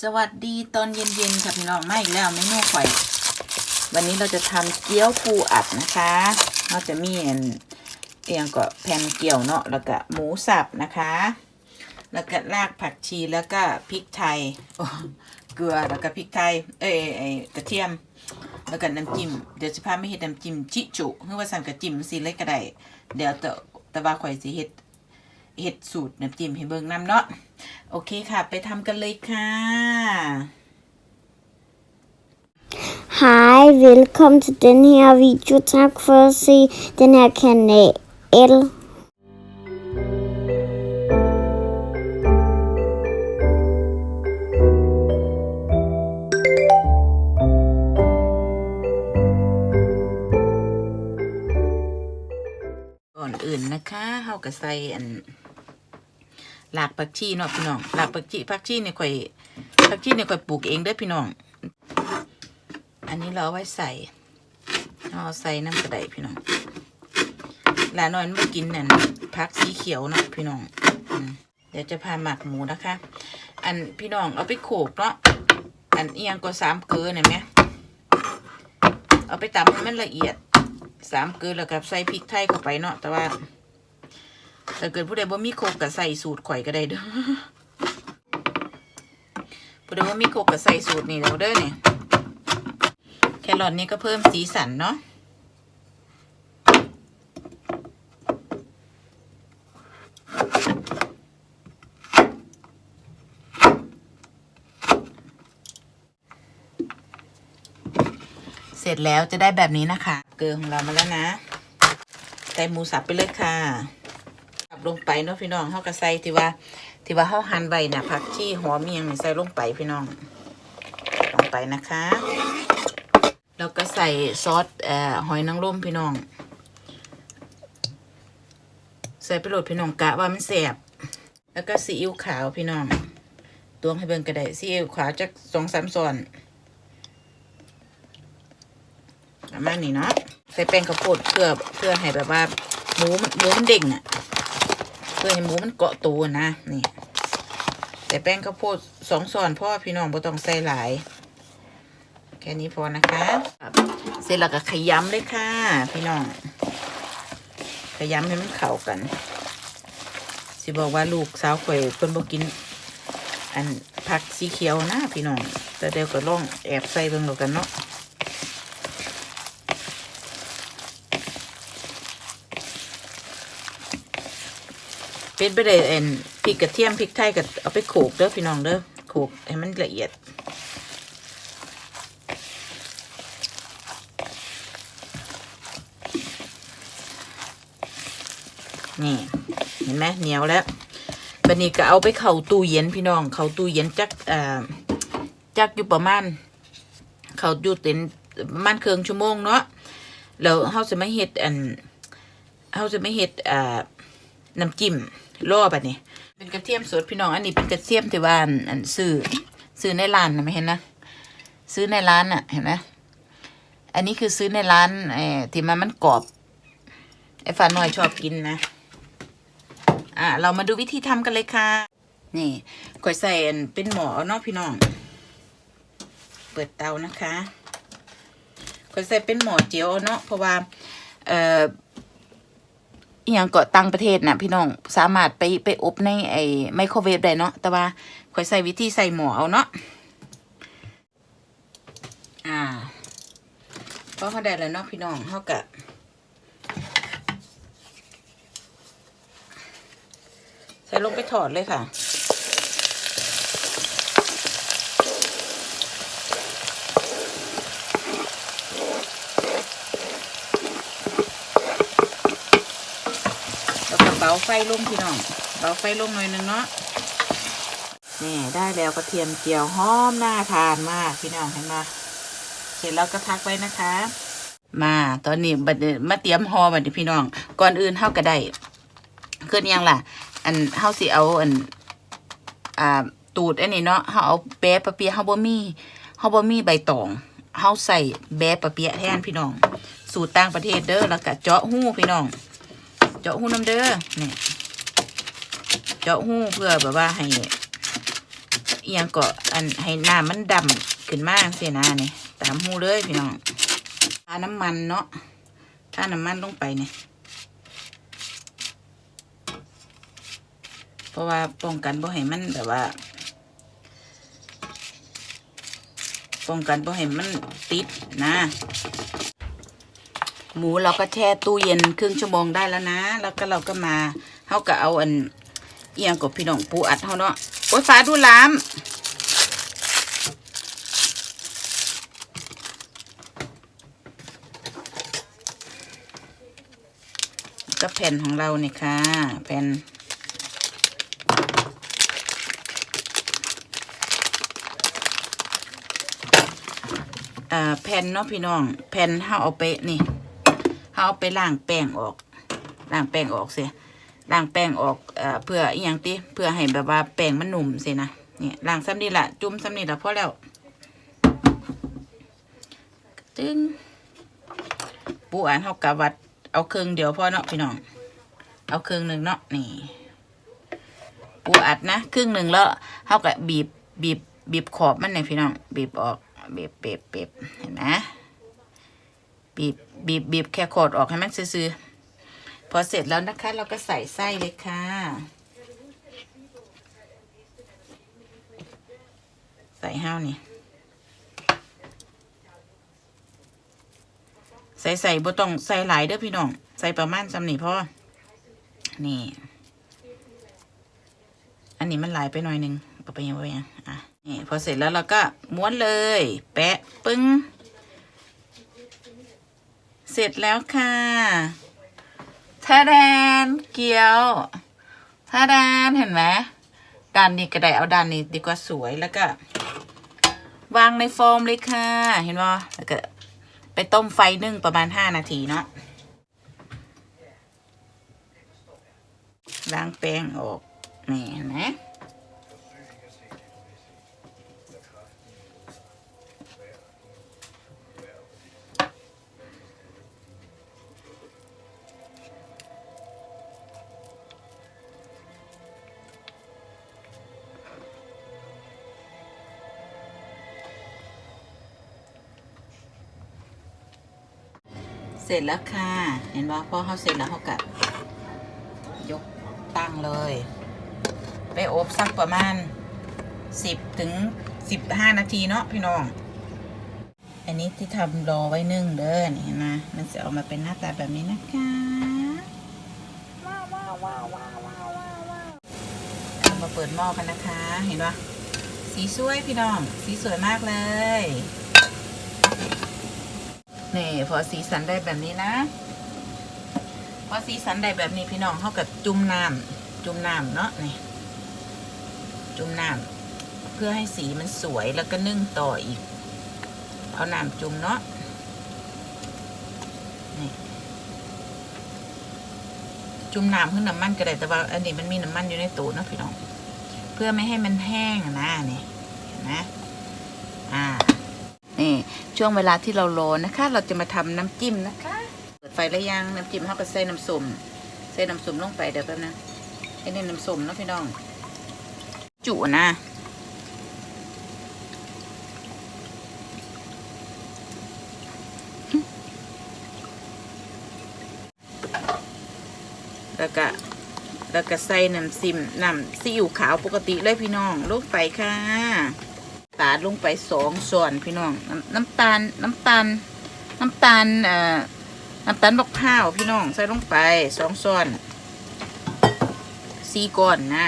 สวัสดีตอนเย็นๆค่ะพี่น้องมาอีกแล้วเมนูข่อย วันนี้เราจะทำเกี๊ยวปูอัดนะคะเราจะมีเอียงก็แผ่นเกี๊ยวเนาะแล้วก็หมูสับนะคะ แล้วก็รากผักชีแล้วก็พริกไทยเกลือแล้วก็พริกไทยเอ้ยเอ้ยกระเทียม แล้วก็น้ำจิ้มเดี๋ยวจะพาไม่เห็ดน้ำจิ้มจิจุเพื่อว่าสั่งกระจิ้มสิเลยก็ได้เดี๋ยวแต่แต่ว่าข่อยสิเฮ็ด เฮ็ดสูตรน้ำจิ้มให้เบิ่งนำเนาะโอเคค่ะ ไปทำกันเลยค่ะ Hej, velkommen til den her video. Tak for at se den her kanal. ก่อนอื่นนะคะเฮาก็ใส่อัน หลากผักชีเนาะพี่น้องหลากผักชีผักชีเนี่ยข่อยผักชีเนี่ยข่อยปลูกเองเด้อพี่น้อง อันนี้เราเอาไว้ใส่เอาใส่น้ำกระไดพี่น้องหลานน้อยมันไม่กินนั่นผักสีเขียวเนาะพี่น้องเดี๋ยวจะพาหมักหมูนะคะ อันพี่น้องเอาไปโขลกเนาะอันเอียงก็สามเกลือเนี่ยไหมเอาไปตำให้มันละเอียดสามเกลือแล้วกับใส่พริกไทยเข้าไปเนาะแต่ว่า ถ้าเกิดผู้ใดบ่มีโคกก็ใส่สูตรข่อยก็ได้เด้อผู้ใดบ่มีโคกก็ใส่สูตรนี่แล้วเด้อเนี่ยแครอทนี่ก็เพิ่มสีสันเนาะเสร็จแล้วจะได้แบบนี้นะคะ เกลือของเรามาแล้วนะ ใส่หมูสับไปเลยค่ะ ลงไปเนาะพี่น้องเฮาก็ใส่ที่ว่า ที่ว่าเฮาหั่นไว้น่ะผักชีหอมเมียงใส่ลงไปพี่น้องลงไปนะคะแล้วก็ใส่ซอสเอ่อหอยนางรมพี่น้อง ใส่ไปโหลดพี่น้องกะว่ามันแสบแล้วก็ซีอิ๊วขาวพี่น้องตวงให้เบิ่งก็ได้ซีอิ๊วขาวจักสองสามส่วนประมาณนี้เนาะใส่แป้งข้าวโพดเพื่อเพื่อให้แบบว่าหมูมันหมูมันเด้งอะ พื่อให้หมูมันเกาะตัวนะนี่ใส่แป้งข้าวโพดสองส่วนพ่อพี่น้องบ่ต้องใส่หลาย แค่นี้พอนะคะเสร็จแล้วก็ขยำเลยค่ะ พี่น้อง ขยำให้มันเข้ากัน สิบอกว่าลูกสาวข่อยเพิ่นบ่กิน อันผักสีเขียวนะพี่น้องแต่เดี๋ยวก็ลองแอบใส่เบิ่งแล้วกันเนาะ เป็นไปได้เอ็นพริกกระเทียมพริกไทยกับเอาไปโขลกเด้อพี่น้องเด้อโขลกให้มันละเอียดนี่เห็นไหมเหนียวแล้วบันนี้ก็เอาไปเข่าตู้เย็นพี่น้อง เข่าตู้เย็นจักอ่าจักอยู่ประมาณ เข่าอยู่เต็นประมาณครึ่งชั่วโมงเนาะแล้วเฮาจะไม่เฮ็ดอันเฮาจะไม่เฮ็ดอ่าน้ำจิ้ม ล่อแบบนี้ เป็นกระเทียมสดพี่น้อง อันนี้เป็นกระเทียมที่ว่าอันอันซื้อซื้อในร้านนะไม่เห็นนะซื้อในร้านอะเห็นไหมอันนี้คือซื้อในร้านไอ้ที่มันมันกรอบไอ้ฟ้าน้อยชอบกินนะอะเรามาดูวิธีทำกันเลยค่ะ นี่ก่อยใส่อันเป็นหมอเนาะพี่น้อง เปิดเตานะคะก่อยใส่เป็นหมอเจียวเนาะเพราะว่าเอ่อ อหย่างเกาะตังประเทศนะพี่น้องสามารถไปไปอบในไอ้ไมโครเวฟได้เนาะแต่ว่าข่อยใส่วิธีใส่หมอเอาเนาะอ่าพอเขาได้แล้วเนาะพี่น้องเขากะใส่ลงไปถอดเลยค่ะ แล้วก็เบา ไฟลงพี่น้องเบาไฟลงหน่อยนึงเนาะนี่ได้แล้วกระเทียมเจียวหอมน่าทานมากพี่น้องเห็นไหมเสร็จแล้วก็พักไว้นะคะ มาตอนนี้บัดมาเตรียมห่อบัดนี้พี่น้อง ก่อนอื่นเฮาก็ได้คืออิหยังล่ะ อันเฮาสิเอาอันอ่าตูดอันนี้เนาะเฮาเอาแปะปะเปียะเฮาบ่มีเฮาบ่มีใบตองเฮาใส่แบะปะเปียแทนพี่น้อง สูตรต่างประเทศเด้อแล้วก็เจาะหู้พี่น้อง เจาะหูน้ำเด้อเนี่ยเจาะหูเพื่อแบบว่าให้เอียงก็อันให้น้ำมันดำขึ้นมากเสียนะนี่ตามหูเลยพี่น้องทาน้ำมันเนาะทาน้ำมันลงไปเนี่ยเพราะว่าป้องกันบ่ให้มันแบบว่าป้องกันบ่ให้มันติดนะ หมูเราก็แช่ตู้เย็นครึ่งชั่วโมงได้แล้วนะ แล้วก็เราก็มาเขาก็เอาอันเอียงกับพี่น้องปูอัดเขาเนาะโอ้ยฟ้าดูล้ามก็แผ่นของเราเนี่ยค่ะ แผ่นแผ่นเนาะพี่น้อง แผ่นเฮาเอาไปนี่ เฮาเอาไปล้างแป้งออกล้างแป้งออกเสียล้างแป้งออกเอ่อเพื่ออีหยังติเพื่อให้แบบว่าแป้งมันหนุ่มสินะนี่ล้างซ้ำนี่ละจุ่มซ้ำนี่ละพอแล้วตึงปูอ่านเฮากะวัด เอาเครื่องเดียวพอเนาะพี่น้อง เอาเครื่องหนึ่งเนาะนี่ปูอัดนะครึ่งหนึ่งแล้วเฮาก็บีบบีบบีบขอบมันเนี่ยพี่น้อง บีบออกบีบบีบบีบเห็นไหม บีบบีบบีบแค่ขอดออกให้มันซื่อๆพอเสร็จแล้วนะคะ เราก็ใส่ไส้เลยค่ะ ใส่ห้าวนี่ ใส่ใส่บ่ต้องใส่หลายเด้อพี่น้อง ใส่ประมาณจำนี่พอนี่ อันนี้มันหลายไปหน่อยนึงไปยังไปยังอะนี่พอเสร็จแล้วเราก็ม้วนเลย แปะปึ้ง เสร็จแล้วค่ะทาแดนเกี๊ยวทาแดนเห็นไหมด้านนี้ก็ได้เอาด้านนี้ดีกว่าสวยแล้วก็ วางในโฟมเลยค่ะ เห็นป่ะแล้วก็ไปต้มไฟนึ่งประมาณห้านาทีเนาะล้างแป้งออกนี่เห็นไหม เสร็จแล้วค่ะ เห็นว่าพอเขาเสร็จแล้วเขากัยกตั้งเลย ไปอบสักประมาณสิบถึงสิบห้านาทีเนาะพี่น้อง อันนี้ที่ทำรอไว้นึ่งเด้อนี่เห็นไหมมันจะออกมาเป็นหน้าตาแบบนี้นะคะว้าวว้าวว้าวว้าวว้าวว้าวเรามาเปิดหม้อกันนะคะ เห็นปะสีสวยพี่น้อง สีสวยมากเลย นี่พอสีสันได้แบบนี้นะ พอสีสันได้แบบนี้พี่น้องเขากับจุ่มน้ำจุ่มน้ำเนาะนี่จุ่มน้ำเพื่อให้สีมันสวยแล้วก็นึ่งต่ออีก เอาน้ำจุ่มเนาะนี่จุ่มน้ำเพื่อน้ำมันก็ได้แต่ว่าอันนี้มันมีน้ำมันอยู่ในตู้นะพี่น้อง เพื่อไม่ให้มันแห้งนะนี่เห็นไหมอ่า นี่ช่วงเวลาที่เรารอนะคะ เราจะมาทำน้ำจิ้มนะคะ เปิดไฟแล้วยังน้ำจิ้มเขาก็ใส่น้ำส้มใส่น้ำส้มลงไปเดี๋ยวแป๊บนะไอ้นี่น้ำส้มนะพี่น้อง จุนะแล้วก็แล้วก็ใส่น้ำซิมน้ำซีอิ๊วขาวปกติเลยพี่น้องลงไปค่ะ ตาดลงไปสองส่วนพี่น้องน้ำน้ำตาลน้ำตาลน้ำตาลเอ่อน้ำตาลบักพร้าวพี่น้องใส่ลงไปสองส่วนสี่ก้อนนะ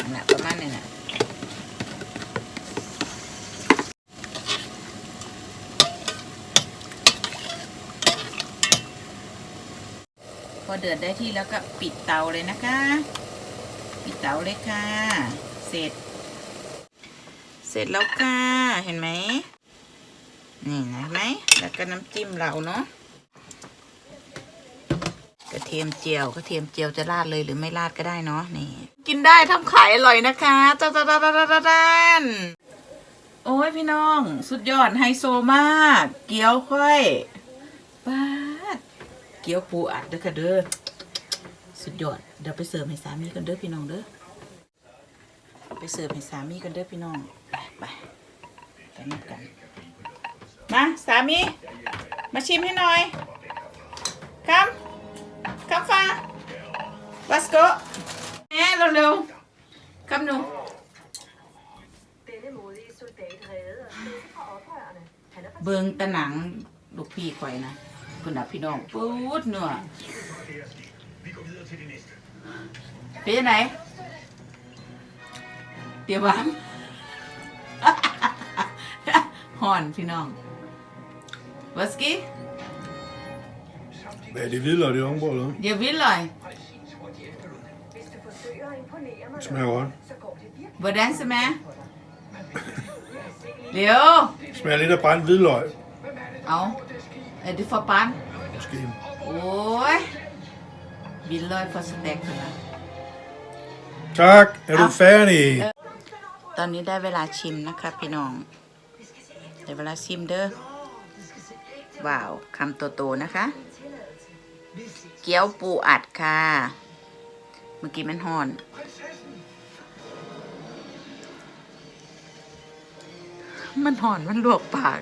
นั่นแหละประมาณนี้นะพอเดือดได้ที่แล้วก็ปิดเตาเลยนะคะ ปิดเตาเลยค่ะ เสร็จ เสร็จแล้วค่ะ เห็นไหม นี่นะไหม แล้วก็น้ำจิ้มเราเนาะ กระเทียมเจียว กระเทียมเจียวจะราดเลยหรือไม่ราดก็ได้เนาะ นี่ กินได้ทำขายอร่อยนะคะจ้าจ้าจ้าจ้าจ้าโอ้ยพี่น้อง สุดยอดไฮโซมาก เกี๊ยวค่อยป้าด เกี๊ยวปูอัดเด้อค่ะเด้อ สุดยอด เดี๋ยวไปเสิร์ฟให้สามีกันเด้อพี่น้องเด้อ ไปเสิร์ฟให้สามีกันเด้อพี่น้อง ไปไปไปนั่กัน มาสามี มาชิมให้หน่อยคำคำฟ้าวัสโกแม่เร็วๆคำหนูเบิงตะหนังลูกพี่ข่อยนะคุณน่ะพี่น้องปูดเนื้อเป็นยังไงเตรียมวาง ห่อนพี่น้องวัสกี้ Hvad er det hvidløg, det er ovenpå, eller hvad? อย่าวิ่งเลย Hvis du forsøger at imponere mig, Smager godt. så går det virkelig บดแดนใช่ไหมเดี๋ยว Smager lidt af brændt hvidløg. เอาเอ็ดฟอร์ปัน Måske. โอ้ยบินเลยฟอร์สเต็กเลย Tak, er du færdig? ตอนนี้ได้เวลาชิมนะคะพี่น้อง ได้เวลาชิมเด้อว้าวคำโตๆนะคะ เกี๊ยวปูอัดค่ะ เมื่อกี้มันห่อนมันหอนมันลวกปาก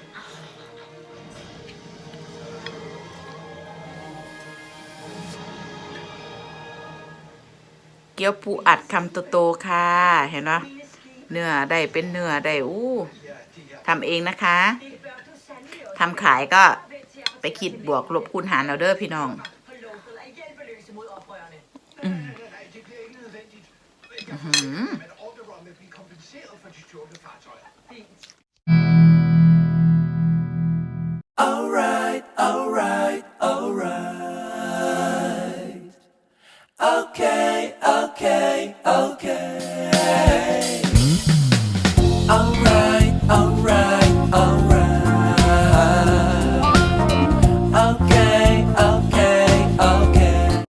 เกี๊ยวปูอัดคำโตๆค่ะ เห็นไหม เนื้อได้เป็นเนื้อได้อู้ทำเองนะคะทำขายก็ไปคิดบวกลบคูณหารเอาเด้อพี่น้องอืมอื้อหือ